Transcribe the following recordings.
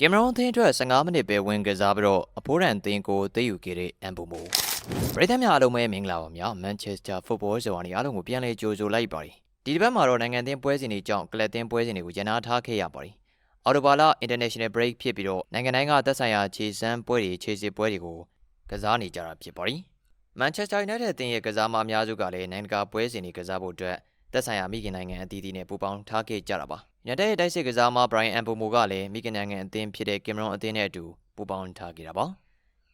ကင်မရွန်အသင်းအတွက်15မိနစ်ပဲဝင်ကစားပြီးတော့အဖိုးရန်အသင်းကိုသိယူခဲ့တဲ့အမ်ဘူမိုပရိသတ်များအားလုံးပဲမင်္ဂလာပါများမန်ချက်စတာဖုတ်ဘောဇာနီအားလုံးကိုပြန်လည်ကြိုဆိုလိုက်ပါတယ်ဒီတစ်ပတ်မှာတော့နိုင်ငံအသင်းပွဲစဉ်တွေကြောင့်ကလပ်အသင်းပွဲစဉ်တွေကိုရန်နာထားခဲ့ရပါတယ်အော်တိုဘာလ international break ဖြစ်ပြီးတော့နိုင်ငံတိုင်းကသက်ဆိုင်ရာခြေစမ်းပွဲတွေခြေစစ်ပွဲတွေကိုကစားနေကြတာဖြစ်ပါတယ်မန်ချက်စတာယူနိုက်တက်အသင်းရဲ့ကစားမအများစုကလည်းနိုင်ငံတကာပွဲစဉ်တွေကစားဖို့အတွက်သက်ဆိုင်ရာမိခင်နိုင်ငံအသီးသီးနဲ့ပူးပေါင်းထားခဲ့ကြတာပါ ညတဲ့ရဲ့တိုက်စစ်ကစားမဘရိုင်အန်ပိုမိုကလည်းမိခင်နိုင်ငံအသင်းဖြစ်တဲ့ကင်မရွန်အသင်းနဲ့အတူပူးပေါင်းထားခဲ့တာပါ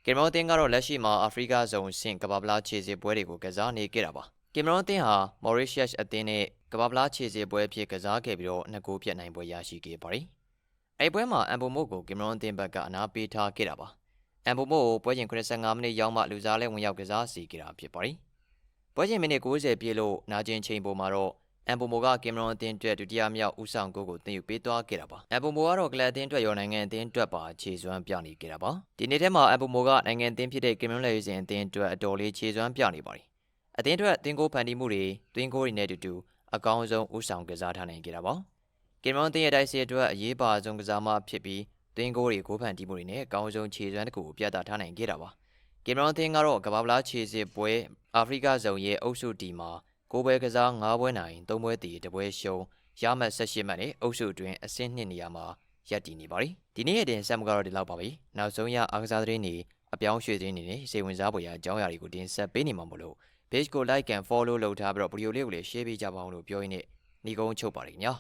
ကင်မရွန်အသင်းကတော့လက်ရှိမှာအာဖရိကဇုံဆင့်ကမ္ဘာပလားခြေစစ်ပွဲတွေကိုကစားနေခဲ့တာပါကင်မရွန်အသင်းဟာမော်ရီရှက်အသင်းနဲ့ကမ္ဘာပလားခြေစစ်ပွဲအဖြစ်ကစားခဲ့ပြီးတော့နှစ်ဂိုးပြတ်နိုင်ပွဲရရှိခဲ့ပါတယ်အဲ့ပွဲမှာအန်ပိုမိုကိုကင်မရွန်အသင်းဘက်ကအနာပေးထားခဲ့တာပါအန်ပိုမိုကိုပွဲချိန်85မိနစ်ရောက်မှလူစားလဲဝင်ရောက်ကစားစီခဲ့တာဖြစ်ပါတယ်ပွဲချိန်မိနစ်90ပြည့်လို့နာကျင်ချိန်ပေါ်မှာတော့ အန်ပိုမိုကကင်မရွန်အသင်းအတွက်ဒုတိယမြောက်ဦးဆောင်ဂိုးကိုတင်ယူပေးသွားခဲ့တာပါအန်ပိုမိုကတော့ကလပ်အသင်းအတွက်ရောနိုင်ငံအသင်းအတွက်ပါခြေစွမ်းပြနေခဲ့တာပါဒီနေ့ထဲမှာအန်ပိုမိုကနိုင်ငံအသင်းဖြစ်တဲ့ကင်မရွန်လေဆင်အသင်းအတွက်အတော်လေးခြေစွမ်းပြနေပါတယ်အသင်းအတွက်တင်ကိုဖန်တီးမှုတွေတွင်းကိုတွေနဲ့အတူတူအကောင်းဆုံးဦးဆောင်ကစားထားနိုင်ခဲ့တာပါကင်မရွန်အသင်းရဲ့တိုက်စစ်အတွက်အရေးပါဆုံးကစားမဖြစ်ပြီးတွင်းကိုတွေကိုဖန်တီးမှုတွေနဲ့အကောင်းဆုံးခြေစွမ်းတစ်ခုကိုပြသထားနိုင်ခဲ့တာပါကင်မရွန်အသင်းကတော့ကမ္ဘာပလားခြေစစ်ပွဲအာဖရိကဇုံရဲ့အုပ်စုတီမှာ ကိုယ်ပဲကစား9ပွဲနိုင်3ပွဲတည်တပွဲရှုံးရမှတ်18မှတ်နဲ့အုပ်စုအတွင်းအဆင့်2နေရာမှာရပ်တည်နေပါပြီဒီနေ့ရဲ့တင်ဆက်မှုကတော့ဒီလောက်ပါပဲနောက်ဆုံးရအားကစားသတင်းတွေအပြောင်းရွှေ့သတင်းတွေနဲ့စိတ်ဝင်စားဖွယ်ရာအကြောင်းအရာတွေကိုတင်ဆက်ပေးနေမှာမို့လို့ page ကို like and follow လုပ်ထားပြီးတော့ဗီဒီယိုလေးကိုလည်း share ပေးကြပါအောင်လို့ပြောရင်းနဲ့ညီကုန်းချုပ်ပါတယ်ခင်ဗျာ